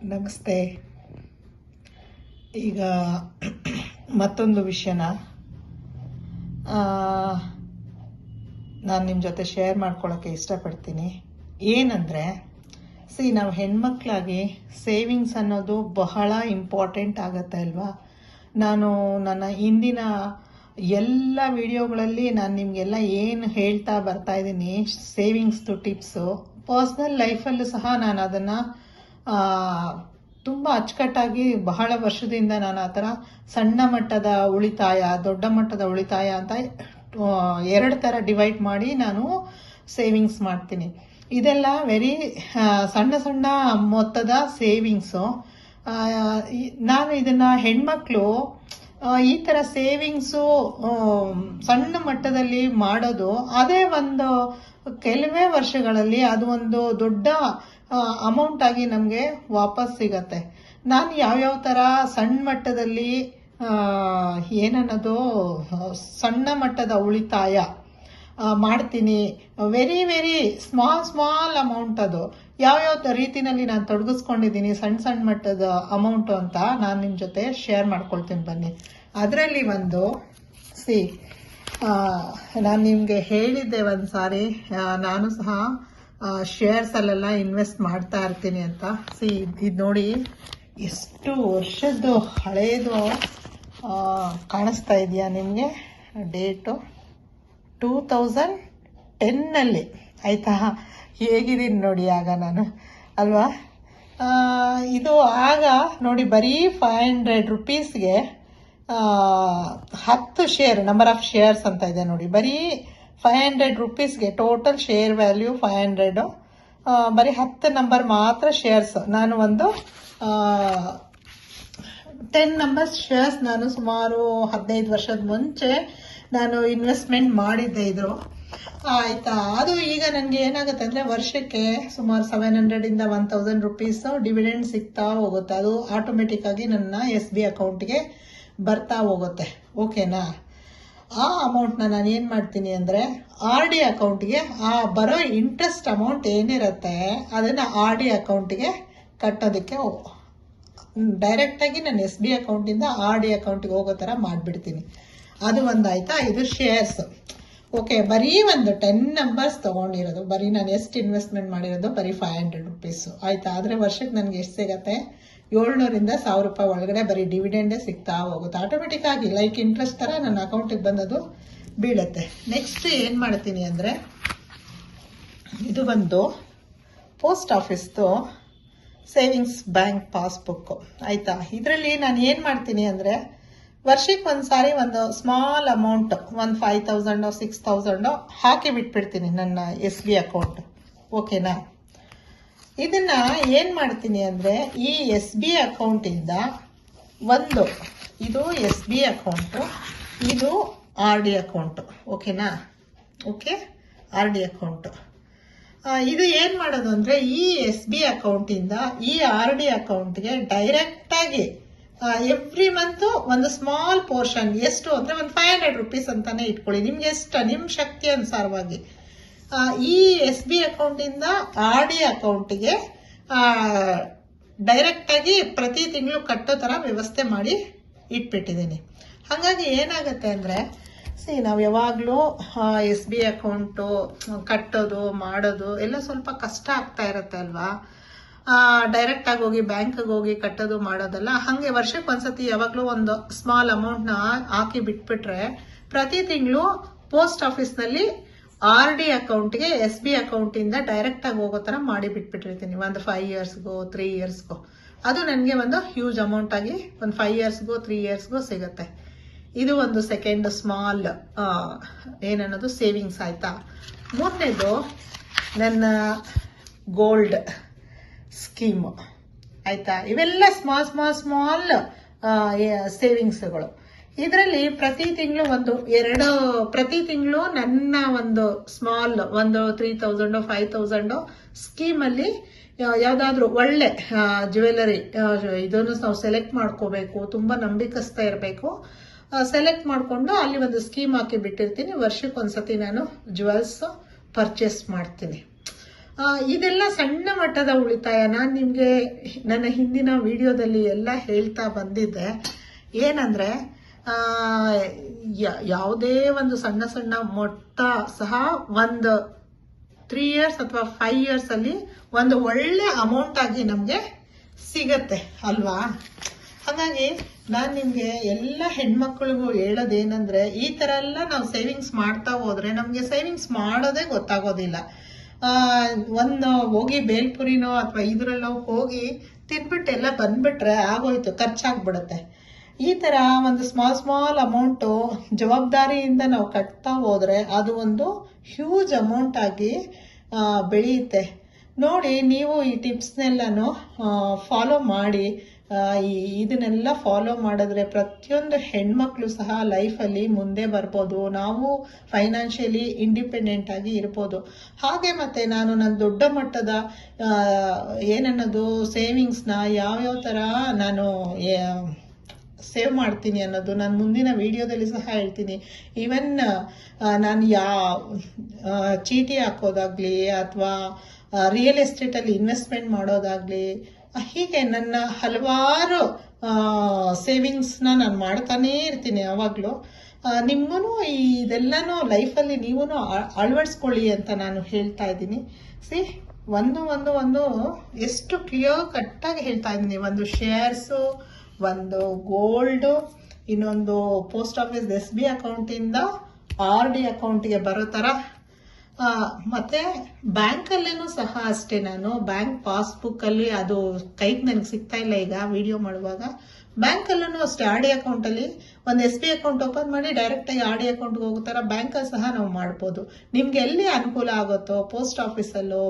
ನಮಸ್ತೆ. ಈಗ ಮತ್ತೊಂದು ವಿಷಯನ. ನಾನು ನಿಮ್ಮ ಜೊತೆ ಶೇರ್ ಮಾಡ್ಕೊಳ್ಳೋಕ್ಕೆ ಇಷ್ಟಪಡ್ತೀನಿ. ಏನಂದರೆ ಸಿ ನಾವು ಹೆಣ್ಮಕ್ಳಾಗಿ ಸೇವಿಂಗ್ಸ್ ಅನ್ನೋದು ಬಹಳ ಇಂಪಾರ್ಟೆಂಟ್ ಆಗತ್ತೆ ಅಲ್ವಾ? ನಾನು ನನ್ನ ಹಿಂದಿನ ಎಲ್ಲ ವಿಡಿಯೋಗಳಲ್ಲಿ ನಾನು ನಿಮಗೆಲ್ಲ ಏನು ಹೇಳ್ತಾ ಬರ್ತಾ ಇದ್ದೀನಿ ಸೇವಿಂಗ್ಸ್ದು ಟಿಪ್ಸು ಪರ್ಸ್ನಲ್ ಲೈಫಲ್ಲೂ ಸಹ ನಾನು ಅದನ್ನು ತುಂಬ ಅಚ್ಚುಕಟ್ಟಾಗಿ ಬಹಳ ವರ್ಷದಿಂದ ನಾನು ಆ ಥರ ಸಣ್ಣ ಮಟ್ಟದ ಉಳಿತಾಯ, ದೊಡ್ಡ ಮಟ್ಟದ ಉಳಿತಾಯ ಅಂತ ಎರಡು ಥರ ಡಿವೈಡ್ ಮಾಡಿ ನಾನು ಸೇವಿಂಗ್ಸ್ ಮಾಡ್ತೀನಿ. ಇದೆಲ್ಲ ವೆರಿ ಸಣ್ಣ ಸಣ್ಣ ಮೊತ್ತದ ಸೇವಿಂಗ್ಸು ನಾನು ಇದನ್ನು ಹೆಣ್ಮಕ್ಳು ಈ ಥರ ಸೇವಿಂಗ್ಸು ಸಣ್ಣ ಮಟ್ಟದಲ್ಲಿ ಮಾಡೋದು, ಅದೇ ಒಂದು ಕೆಲವೇ ವರ್ಷಗಳಲ್ಲಿ ಅದು ಒಂದು ದೊಡ್ಡ ಅಮೌಂಟ್ ಆಗಿ ನಮಗೆ ವಾಪಸ್ ಸಿಗತ್ತೆ. ನಾನು ಯಾವ್ಯಾವ ಥರ ಸಣ್ಣ ಮಟ್ಟದಲ್ಲಿ ಏನನ್ನೋದು ಸಣ್ಣ ಮಟ್ಟದ ಉಳಿತಾಯ ಮಾಡ್ತೀನಿ. Very very small small amount ಅದು. ಯಾವ್ಯಾವ ರೀತಿನಲ್ಲಿ ನಾನು ತೊಡಗಿಸ್ಕೊಂಡಿದ್ದೀನಿ ಸಣ್ಣ ಸಣ್ಣ ಮಟ್ಟದ ಅಮೌಂಟು ಅಂತ ನಾನು ನಿಮ್ಮ ಜೊತೆ ಶೇರ್ ಮಾಡ್ಕೊಳ್ತೀನಿ ಬನ್ನಿ. ಅದರಲ್ಲಿ ಒಂದು ಸಿ ನಾನು ನಿಮಗೆ ಹೇಳಿದ್ದೆ ಒಂದು ಸಾರಿ ನಾನು ಸಹ ಶೇರ್ಸಲ್ಲೆಲ್ಲ ಇನ್ವೆಸ್ಟ್ ಮಾಡ್ತಾ ಇರ್ತೀನಿ ಅಂತ. ಸಿ ಇದು ನೋಡಿ, ಎಷ್ಟು ವರ್ಷದ್ದು ಹಳೆಯದು ಕಾಣಿಸ್ತಾ ಇದೆಯಾ ನಿಮಗೆ? ಡೇಟು ಟೂ ತೌಸಂಡ್ ಟೆನ್ನಲ್ಲಿ. ಆಯಿತಾ? ಹೇಗಿದ್ದೀನಿ ನೋಡಿ ಆಗ ನಾನು. ಅಲ್ವಾ? ಇದು ಆಗ ನೋಡಿ ಬರೀ ಫೈವ್ ಹಂಡ್ರೆಡ್ ರುಪೀಸ್ಗೆ ಹತ್ತು ಶೇರ್ ನಂಬರ್ ಆಫ್ ಶೇರ್ಸ್ ಅಂತ ಇದೆ ನೋಡಿ. ಬರೀ five hundred ರುಪೀಸ್ಗೆ total share value five hundred ಬರೀ ಹತ್ತು ನಂಬರ್ ಮಾತ್ರ ಶೇರ್ಸ್ ನಾನು ಒಂದು ಟೆನ್ ನಂಬರ್ಸ್ ಶೇರ್ಸ್ ನಾನು ಸುಮಾರು ಹದಿನೈದು ವರ್ಷದ ಮುಂಚೆ ನಾನು ಇನ್ವೆಸ್ಟ್ಮೆಂಟ್ ಮಾಡಿದ್ದೆ ಇದ್ರು. ಆಯಿತಾ? ಅದು ಈಗ ನನಗೆ ಏನಾಗುತ್ತೆ ಅಂದರೆ ವರ್ಷಕ್ಕೆ ಸುಮಾರು ಸೆವೆನ್ ಹಂಡ್ರೆಡಿಂದ ಒನ್ ತೌಸಂಡ್ ರುಪೀಸು ಡಿವಿಡೆಂಡ್ ಸಿಗ್ತಾ ಹೋಗುತ್ತೆ. ಅದು ಆಟೋಮೆಟಿಕ್ಕಾಗಿ ನನ್ನ ಎಸ್ ಬಿ ಅಕೌಂಟ್ಗೆ ಬರ್ತಾ ಹೋಗುತ್ತೆ. ಓಕೆನಾ ಆ ಅಮೌಂಟ್ನ ನಾನು ಏನು ಮಾಡ್ತೀನಿ ಅಂದರೆ ಆರ್ ಡಿ ಅಕೌಂಟ್ಗೆ ಆ ಬರೋ ಇಂಟ್ರೆಸ್ಟ್ ಅಮೌಂಟ್ ಏನಿರುತ್ತೆ ಅದನ್ನು ಆರ್ ಡಿ ಅಕೌಂಟಿಗೆ ಕಟ್ಟೋದಕ್ಕೆ ಡೈರೆಕ್ಟಾಗಿ ನಾನು ಎಸ್ ಬಿ ಅಕೌಂಟಿಂದ ಆರ್ ಡಿ ಅಕೌಂಟಿಗೆ ಹೋಗೋ ಥರ ಮಾಡಿಬಿಡ್ತೀನಿ. ಅದು ಒಂದು ಆಯಿತಾ ಇದು ಶೇರ್ಸ್ ಓಕೆ ಬರೀ ಒಂದು ಟೆನ್ ನಂಬರ್ಸ್ ತೊಗೊಂಡಿರೋದು. ಬರೀ ನಾನು ಎಷ್ಟು ಇನ್ವೆಸ್ಟ್ಮೆಂಟ್ ಮಾಡಿರೋದು? ಬರೀ ಫೈವ್ ಹಂಡ್ರೆಡ್ ರುಪೀಸು ಆಯಿತಾ? ಆದರೆ ವರ್ಷಕ್ಕೆ ನನಗೆ ಎಷ್ಟು ಸಿಗತ್ತೆ? ಏಳ್ನೂರಿಂದ ಸಾವಿರ ರೂಪಾಯಿ ಒಳಗಡೆ ಬರೀ ಡಿವಿಡೆಂಡೇ ಸಿಗ್ತಾ ಹೋಗುತ್ತೆ. ಆಟೋಮೆಟಿಕ್ಕಾಗಿ ಲೈಕ್ ಇಂಟ್ರೆಸ್ಟ್ ಥರ ನನ್ನ ಅಕೌಂಟಿಗೆ ಬಂದದು ಬೀಳುತ್ತೆ. ನೆಕ್ಸ್ಟ್ ಏನು ಮಾಡ್ತೀನಿ ಅಂದರೆ, ಇದು ಬಂದು ಪೋಸ್ಟ್ ಆಫೀಸ್ದು ಸೇವಿಂಗ್ಸ್ ಬ್ಯಾಂಕ್ ಪಾಸ್ಬುಕ್ಕು ಆಯಿತಾ? ಇದರಲ್ಲಿ ನಾನು ಏನು ಮಾಡ್ತೀನಿ ಅಂದರೆ, ವರ್ಷಕ್ಕೆ ಒಂದು ಸಾರಿ ಒಂದು ಸ್ಮಾಲ್ ಅಮೌಂಟ್ ಒಂದು ಫೈವ್ ತೌಸಂಡೋ ಸಿಕ್ಸ್ ತೌಸಂಡೋ ಹಾಕಿ ಬಿಟ್ಬಿಡ್ತೀನಿ ನನ್ನ ಎಸ್ ಬಿ ಅಕೌಂಟ್ ಓಕೆನಾ ಇದನ್ನ ಏನು ಮಾಡ್ತೀನಿ ಅಂದರೆ ಈ ಎಸ್ ಬಿ ಅಕೌಂಟಿಂದ ಒಂದು, ಇದು ಎಸ್ ಬಿ ಅಕೌಂಟು ಇದು ಆರ್ ಡಿ ಅಕೌಂಟು ಓಕೆನಾ ಓಕೆ ಆರ್ ಡಿ ಅಕೌಂಟು ಇದು ಏನು ಮಾಡೋದು ಅಂದರೆ ಈ ಎಸ್ ಬಿ ಅಕೌಂಟಿಂದ ಈ ಆರ್ ಡಿ ಅಕೌಂಟ್ಗೆ ಡೈರೆಕ್ಟಾಗಿ ಎವ್ರಿ ಮಂತು ಒಂದು ಸ್ಮಾಲ್ ಪೋರ್ಷನ್ ಎಷ್ಟು ಅಂದರೆ ಒಂದು ಫೈವ್ ಹಂಡ್ರೆಡ್ ರುಪೀಸ್ ಅಂತಾನೆ ಇಟ್ಕೊಳ್ಳಿ. ನಿಮ್ಗೆ ಎಷ್ಟು ನಿಮ್ಮ ಶಕ್ತಿ ಅನುಸಾರವಾಗಿ. ಈ ಎಸ್ ಬಿ ಅಕೌಂಟಿಂದ ಆರ್ ಡಿ ಅಕೌಂಟಿಗೆ ಡೈರೆಕ್ಟಾಗಿ ಪ್ರತಿ ತಿಂಗಳು ಕಟ್ಟೋ ಥರ ವ್ಯವಸ್ಥೆ ಮಾಡಿ ಇಟ್ಬಿಟ್ಟಿದ್ದೀನಿ ಹಾಗಾಗಿ ಏನಾಗುತ್ತೆ ಅಂದರೆ, ಸಿ, ನಾವು ಯಾವಾಗಲೂ ಎಸ್ ಬಿ ಅಕೌಂಟು ಕಟ್ಟೋದು, ಮಾಡೋದು ಎಲ್ಲ ಸ್ವಲ್ಪ ಕಷ್ಟ ಆಗ್ತಾ ಇರುತ್ತೆ ಅಲ್ವಾ? ಡೈರೆಕ್ಟಾಗಿ ಹೋಗಿ ಬ್ಯಾಂಕಿಗೆ ಹೋಗಿ ಕಟ್ಟೋದು, ಮಾಡೋದಲ್ಲ ಹಾಗೆ ವರ್ಷಕ್ಕೆ ಒಂದ್ಸತಿ ಯಾವಾಗಲೂ ಒಂದು ಸ್ಮಾಲ್ ಅಮೌಂಟ್ನ ಹಾಕಿ ಬಿಟ್ಬಿಟ್ರೆ ಪ್ರತಿ ತಿಂಗಳು ಪೋಸ್ಟ್ ಆಫೀಸ್ನಲ್ಲಿ ಆರ್ ಡಿ ಅಕೌಂಟ್ಗೆ ಎಸ್ ಬಿ ಅಕೌಂಟಿಂದ ಡೈರೆಕ್ಟಾಗಿ ಹೋಗೋ ಥರ ಮಾಡಿ ಬಿಟ್ಬಿಟ್ಟಿರ್ತೀನಿ. ಒಂದು ಫೈವ್ ಇಯರ್ಸ್ಗೋ ತ್ರೀ ಇಯರ್ಸ್ಗೋ ಅದು ನನಗೆ ಒಂದು ಹ್ಯೂಜ್ ಅಮೌಂಟ್ ಆಗಿ ಒಂದು ಫೈವ್ ಇಯರ್ಸ್ಗೋ ತ್ರೀ ಇಯರ್ಸ್ಗೋ ಸಿಗುತ್ತೆ. ಇದು ಒಂದು ಸೆಕೆಂಡ್ ಸ್ಮಾಲ್ ಏನನ್ನೋದು ಸೇವಿಂಗ್ಸ್ ಆಯಿತಾ? ಮೂರನೇದು, ನನ್ನ ಗೋಲ್ಡ್ ಸ್ಕೀಮ್ ಆಯಿತಾ? ಇವೆಲ್ಲ ಸ್ಮಾಲ್ ಸ್ಮಾಲ್ ಸ್ಮಾಲ್ ಸೇವಿಂಗ್ಸ್ಗಳು ಇದರಲ್ಲಿ ಪ್ರತಿ ತಿಂಗಳು ಒಂದು, ಎರಡು, ಪ್ರತಿ ತಿಂಗಳು ನನ್ನ ಒಂದು ಸ್ಮಾಲ್ ಒಂದು ತ್ರೀ ತೌಸಂಡು ಫೈವ್ ತೌಸಂಡು ಸ್ಕೀಮಲ್ಲಿ ಯಾವುದಾದ್ರೂ ಒಳ್ಳೆ ಜ್ಯುವೆಲರಿ ಇದನ್ನು ನಾವು ಸೆಲೆಕ್ಟ್ ಮಾಡ್ಕೋಬೇಕು, ತುಂಬ ನಂಬಿಕಸ್ತಾ ಇರಬೇಕು. ಸೆಲೆಕ್ಟ್ ಮಾಡಿಕೊಂಡು ಅಲ್ಲಿ ಒಂದು ಸ್ಕೀಮ್ ಹಾಕಿ ಬಿಟ್ಟಿರ್ತೀನಿ. ವರ್ಷಕ್ಕೆ ಒಂದ್ಸತಿ ನಾನು ಜ್ಯುವೆಲ್ಸ್ ಪರ್ಚೇಸ್ ಮಾಡ್ತೀನಿ. ಇದೆಲ್ಲ ಸಣ್ಣ ಮಟ್ಟದ ಉಳಿತಾಯ. ನಾನು ನಿಮಗೆ ನನ್ನ ಹಿಂದಿನ ವಿಡಿಯೋದಲ್ಲಿ ಎಲ್ಲ ಹೇಳ್ತಾ ಬಂದಿದ್ದೆ. ಏನಂದ್ರೆ ಯಾವುದೇ ಒಂದು ಸಣ್ಣ ಸಣ್ಣ ಮೊಟ್ಟ ಸಹ ಒಂದು ತ್ರೀ ಇಯರ್ಸ್ ಅಥವಾ ಫೈವ್ ಇಯರ್ಸ್ ಅಲ್ಲಿ ಒಂದು ಒಳ್ಳೆ ಅಮೌಂಟ್ ಆಗಿ ನಮಗೆ ಸಿಗತ್ತೆ, ಅಲ್ವಾ? ಹಾಗಾಗಿ ನಾನು ನಿಮಗೆ ಎಲ್ಲ ಹೆಣ್ಮಕ್ಳಿಗೂ ಹೇಳೋದೇನೆಂದರೆ, ಈ ಥರ ಎಲ್ಲ ನಾವು ಸೇವಿಂಗ್ಸ್ ಮಾಡ್ತಾ ಹೋದ್ರೆ ನಮಗೆ ಸೇವಿಂಗ್ಸ್ ಮಾಡೋದೇ ಗೊತ್ತಾಗೋದಿಲ್ಲ. ಒಂದು ಹೋಗಿ ಬೇಲ್ಪುರಿನೋ ಅಥವಾ ಇದರಲ್ಲೋ ಹೋಗಿ ತಿನ್ಬಿಟ್ಟು ಎಲ್ಲ ಬಂದ್ಬಿಟ್ರೆ ಆಗೋಯ್ತು, ಖರ್ಚಾಗ್ಬಿಡುತ್ತೆ. ಈ ಥರ ಒಂದು ಸ್ಮಾಲ್ ಸ್ಮಾಲ್ ಅಮೌಂಟು ಜವಾಬ್ದಾರಿಯಿಂದ ನಾವು ಕಟ್ತಾ ಹೋದ್ರೆ ಅದು ಒಂದು ಹ್ಯೂಜ್ ಅಮೌಂಟ್ ಆಗಿ ಬೆಳೆಯುತ್ತೆ. ನೋಡಿ, ನೀವು ಈ ಟಿಪ್ಸ್ನೆಲ್ಲನೂ ಫಾಲೋ ಮಾಡಿ ಈ ಇದನ್ನೆಲ್ಲ ಫಾಲೋ ಮಾಡಿದ್ರೆ ಪ್ರತಿಯೊಂದು ಹೆಣ್ಮಕ್ಳು ಸಹ ಲೈಫಲ್ಲಿ ಮುಂದೆ ಬರ್ಬೋದು. ನಾವು ಫೈನಾನ್ಷಿಯಲಿ ಇಂಡಿಪೆಂಡೆಂಟ್ ಆಗಿ ಇರ್ಬೋದು. ಹಾಗೆ ಮತ್ತೆ ನಾನು ನನ್ನ ದೊಡ್ಡ ಮಟ್ಟದ ಏನನ್ನೋದು ಸೇವಿಂಗ್ಸ್ನ ಯಾವ್ಯಾವ ಥರ ನಾನು ಸೇವ್ ಮಾಡ್ತೀನಿ ಅನ್ನೋದು ನಾನು ಮುಂದಿನ ವಿಡಿಯೋದಲ್ಲಿ ಸಹ ಹೇಳ್ತೀನಿ. ಈವನ್ ನಾನು ಯಾ ಚೀಟಿ ಹಾಕೋದಾಗ್ಲಿ ಅಥವಾ ರಿಯಲ್ ಎಸ್ಟೇಟಲ್ಲಿ ಇನ್ವೆಸ್ಟ್ಮೆಂಟ್ ಮಾಡೋದಾಗ್ಲಿ ಹೀಗೆ ನನ್ನ ಹಲವಾರು ಸೇವಿಂಗ್ಸ್ನ ನಾನು ಮಾಡ್ತಾನೇ ಇರ್ತೀನಿ ಯಾವಾಗಲೂ. ನಿಮಗೂ ಇದೆಲ್ಲನೂ ಲೈಫಲ್ಲಿ ನೀವೂ ಅಳವಡಿಸ್ಕೊಳ್ಳಿ ಅಂತ ನಾನು ಹೇಳ್ತಾ ಇದ್ದೀನಿ. ಸಿ ಒಂದು ಒಂದು ಒಂದು, ಎಷ್ಟು ಕ್ಲಿಯರ್ ಕಟ್ಟಾಗಿ ಹೇಳ್ತಾ ಇದ್ದೀನಿ. ಒಂದು ಶೇರ್ಸು ಒಂದು ಗೋಲ್ಡು ಇನ್ನೊಂದು ಪೋಸ್ಟ್ ಆಫೀಸ್ ಎಸ್ ಬಿ ಅಕೌಂಟಿಂದ ಆರ್ ಡಿ ಅಕೌಂಟಿಗೆ ಬರೋ ಥರ ಮತ್ತು ಬ್ಯಾಂಕಲ್ಲೇನೂ ಸಹ ಅಷ್ಟೇ ನಾನು. ಬ್ಯಾಂಕ್ ಪಾಸ್ಬುಕ್ಕಲ್ಲಿ ಅದು ಕೈಗೆ ನನಗೆ ಸಿಗ್ತಾ ಇಲ್ಲ ಈಗ ವಿಡಿಯೋ ಮಾಡುವಾಗ. ಬ್ಯಾಂಕಲ್ಲೂ ಅಷ್ಟೇ. ಆರ್ ಡಿ ಅಕೌಂಟಲ್ಲಿ ಒಂದು ಎಸ್ ಬಿ ಅಕೌಂಟ್ ಓಪನ್ ಮಾಡಿ ಡೈರೆಕ್ಟಾಗಿ ಆರ್ ಡಿ ಅಕೌಂಟ್ಗೆ ಹೋಗೋ ಥರ ಬ್ಯಾಂಕಲ್ಲಿ ಸಹ ನಾವು ಮಾಡ್ಬೋದು. ನಿಮ್ಗೆ ಎಲ್ಲಿ ಅನುಕೂಲ ಆಗುತ್ತೋ ಪೋಸ್ಟ್ ಆಫೀಸಲ್ಲೋ